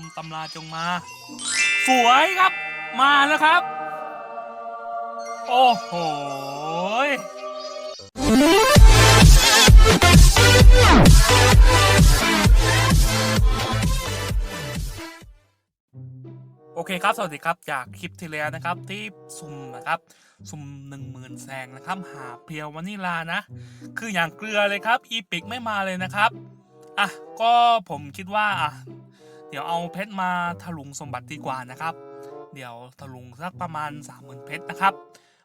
มตำราจงมา สวยครับ มาแล้วครับ โอ้โหโอเคครับ สวัสดีครับ จากคลิปที่แล้วนะครับที่สุ่มนะครับ สุ่มหนึ่งหมื่นแสงนะครับ หาเพียววานิลานะ คืออย่างเกลือเลยครับ อีพิกไม่มาเลยนะครับ อะ ก็ผมคิดว่าอะ เดี๋ยวเอาเพชรมาถลุงสมบัติดีกว่านะครับ เดี๋ยวถลุงสักประมาณ 30,000เพชรนะครับ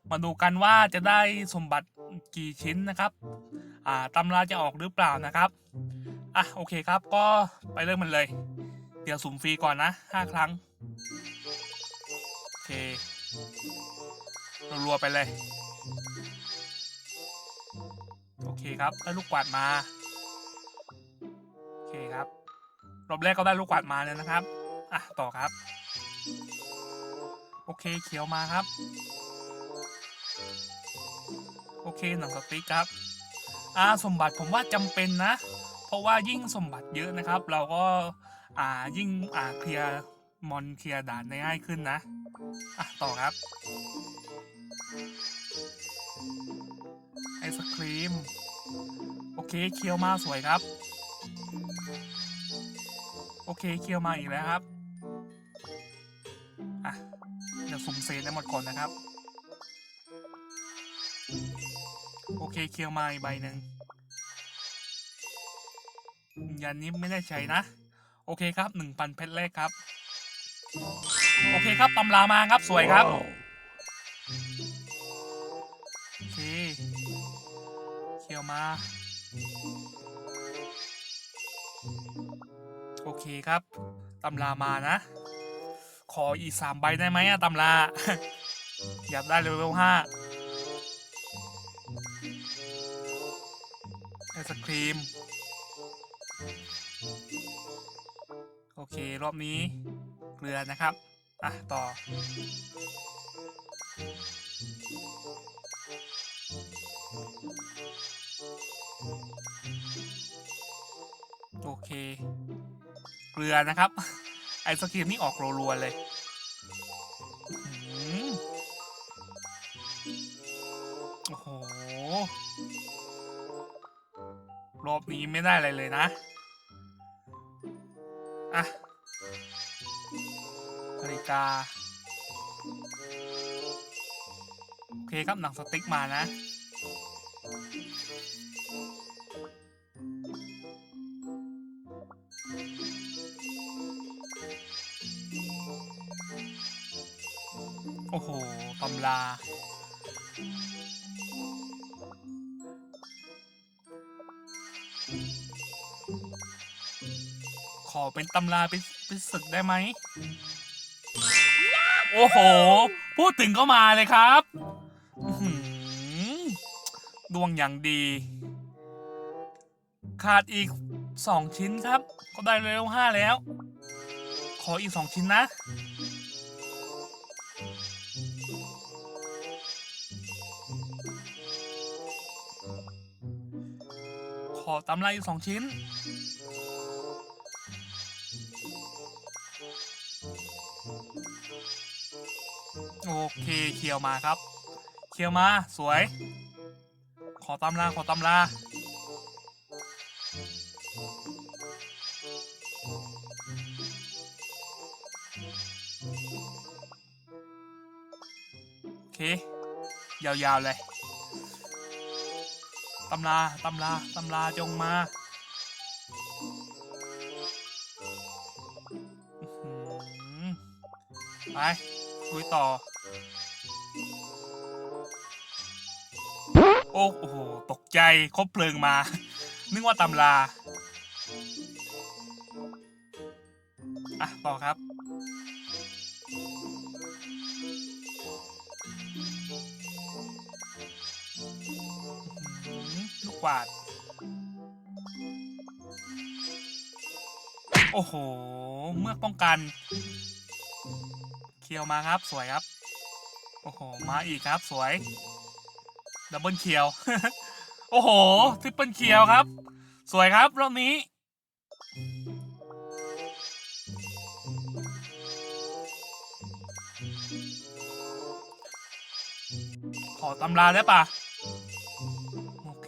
มาดูกันว่าจะได้สมบัติกี่ชิ้นนะครับ อ่าตำราจะออกหรือเปล่านะครับ อะโอเคครับก็ไปเริ่มมันเลย เดี๋ยวสุ่มฟรีก่อนนะ5ครั้ง โอเครัวๆไปเลย โอเคครับได้ลูกกวาดมา รอบแรกก็ได้ลูกกวาดมาแล้วนะครับ อะ ต่อครับ โอเคเขียวมาครับ โอเคหนังสติ๊กครับ อ่าสมบัติผมว่าจำเป็นนะ เพราะว่ายิ่งสมบัติเยอะนะครับ เราก็อ่ายิ่งอ่าเคลียร์มอนเคลียร์ด่านได้ง่ายขึ้นนะ อะ ต่อครับไอศครีม โอเคเคียวมาสวยครับ เคเคียวมาอีกแล้วครับอะเดี๋ยวสุ่มเซนได้หมดก่อนนะครับ โอเคเคียวมาอีกใบหนึ่งยันนี้ไม่ได้ใช้นะ โอเคครับหนึ่งพันเพชรแรกครับ โอเคครับตำรามาครับสวยครับโอเคเคียวมา โอเคครับตำรามานะ ขออีกสามใบได้ไหมอะตำรา อยากได้เลเวลห้าไอศครีม โอเค รอบนี้ เกลือนะครับ อะ ต่อ โอเค เกลือนะครับ ไอศครีมนี่ออกรัวๆเลยโอ้โห รอบนี้ไม่ได้อะไรเลยนะ อะนาฬิกา โอเคครับหนังสติ๊กมานะ โอ้โหตำราขอเป็นตำราเป็นเป็นศึกได้ไหม โอ้โห พูดถึงก็มาเลยครับดวงอย่างดี ขาดอีกสองชิ้นครับ ก็ได้เลเวห้าแล้ว ขออีกสองชิ้นนะ อตำราอีกสองชิ้น โอเคเคียวมาครับ เคียวมาสวย ขอตำราขอตำราโอเค ยาวๆเลย ตำราตำราตำราจงมาไปคุยต่อ โอ้โห ตกใจคบเพลิงมา นึกว่าตำราอะต่อครับาด โอ้โห เมื่อป้องกัน เคียวมาครับสวยครับ โอ้โห มาอีกครับสวย ดับเบิลเคียว โอ้โหทริปเปิลเคียวครับ สวยครับ รอบนี้ขอตำราได้ปะ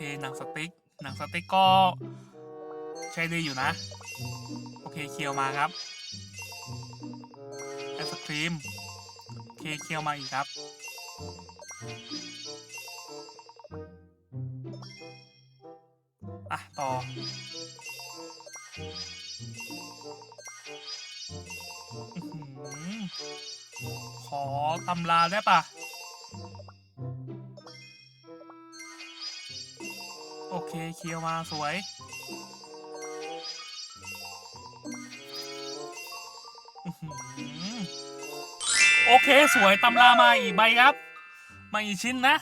เคหนังสติ๊กหนังสติ๊กก็ ใช้ดีอยู่นะ โอเคเคียวมาครับไอศครีมโอเคเคียวมาอีกครับ อะ ต่ออื้อหือขอตำราได้ปะ โอเคเคียวมาสวย โอเคสวยตำรามาอีกใบครับ มาอีกชิ้นนะ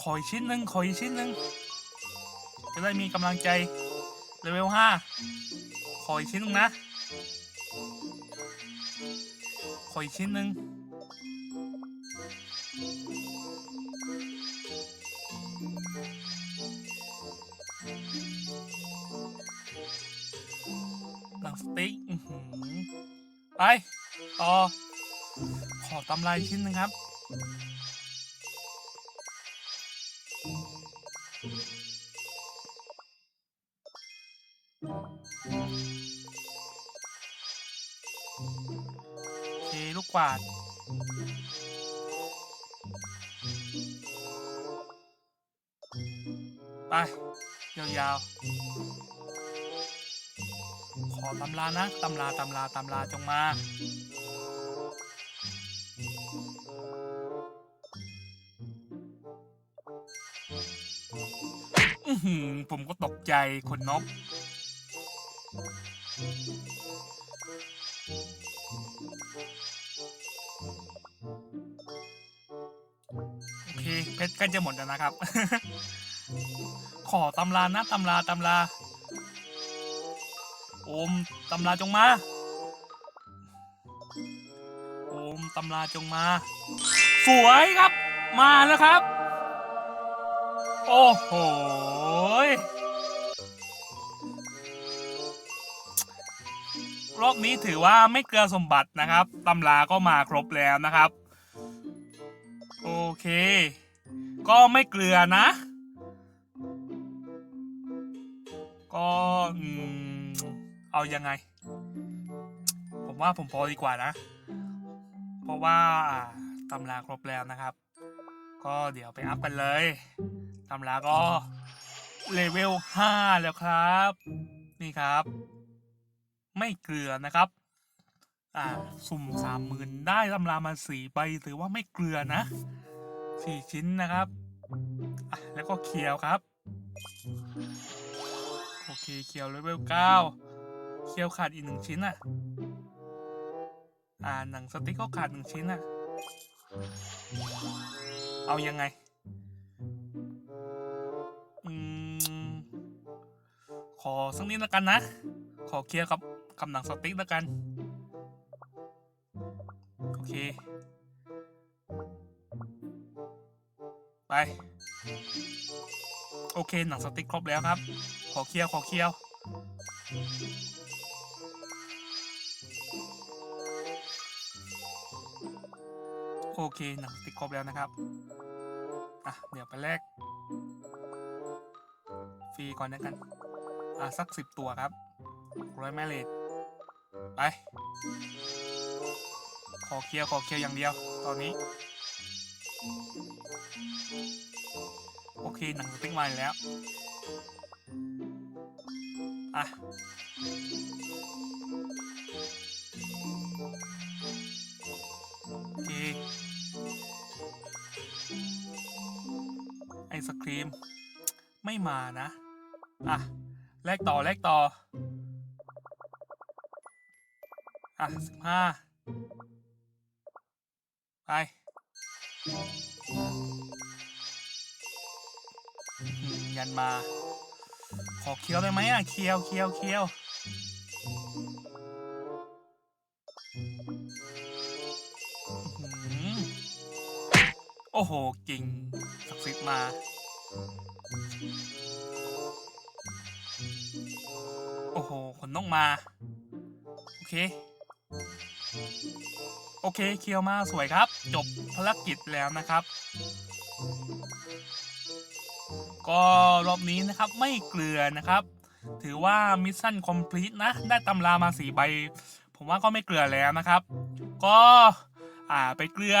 ขออีกชิ้นหนึ่งขออีกชิ้นหนึ่งจะได้มีกำลังใจเลเวลห้าขออีกชิ้นหนึ่งนะ ขออีกชิ้นหนึ่ง ไป ต่อ ขอตำลายชิ้นหนึ่งครับโอเคลูกกวาดไป ยาวๆ ขอตำรานะตำราตำราตำราจงมา อือหือผมก็ตกใจคนนก โอเค เพชรใกล้จะหมดแล้วนะครับ ขอตำรานะตำราตำรา โอมตำราจงมา โอมตำราจงมา สวยครับ มาแล้วครับ โอ้โหรอบนี้ถือว่าไม่เกลือสมบัตินะครับ ตำราก็มาครบแล้วนะครับ โอเค ก็ไม่เกลือนะ ก็อืม เอายังไง ผมว่าผมพอดีกว่านะ เพราะว่าตำราครบแล้วนะครับ ก็เดี๋ยวไปอัพกันเลยตำราก็เลเวล5แล้วครับ นี่ครับ ไม่เกลือนะครับอ่าสุ่มสามหมื่นได้ตำรามาสี่ใบถือว่าไม่เกลือนะสี่ชิ้นนะครับแล้วก็เคียวครับ โอเคเคียวเลเวลเก้า เคียวขาดอีกหนึ่งชิ้นอะ อ่าหนังสติ๊กก็ขาดหนึ่งชิ้นอะ เอายังไง อืม ขอสักนิดล้วกันนะ ขอเคลียร์กับกับหนังสติ๊กล้วกัน โอเค ไป โอเคหนังสติ๊กครบแล้วครับ ขอเคลียร์ขอเคลียร์ โอเคหนังติ๊กครบแล้วนะครับอะเดี๋ยวไปแลกฟรีก่อนนะกันอะสักสิบตัวครับร้อยแม่เลดไป ขอเคลียร์ขอเคลียร์อย่างเดียว ตอนนี้ โอเคหนังติ๊กมาแล้ว อะ ไอศครีม ไม่มานะ อะ แลกต่อแลกต่อ อะสิบห้าไปยันมา ขอเคี้ยวได้ไหมอะ เคี้ยวเคี้ยวเคี้ยวโอ้โห กิ่งศักดิ์สิทธิ์มา โอ้โหขนนกมา โอเค โอเคเคียวมาสวยครับ จบภารกิจแล้วนะครับ ก็รอบนี้นะครับไม่เกลือนะครับ ถือว่ามิชชั่นคอมพลีทนะ ได้ตำรามาสี่ใบ ผมว่าก็ไม่เกลือแล้วนะครับ ก็อ่าไปเกลือ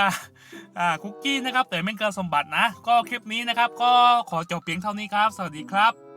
อ่าคุกกี้นะครับ แต่ไม่เกลือสมบัตินะ ก็คลิปนี้นะครับ ก็ขอจบเพียงเท่านี้ครับ สวัสดีครับ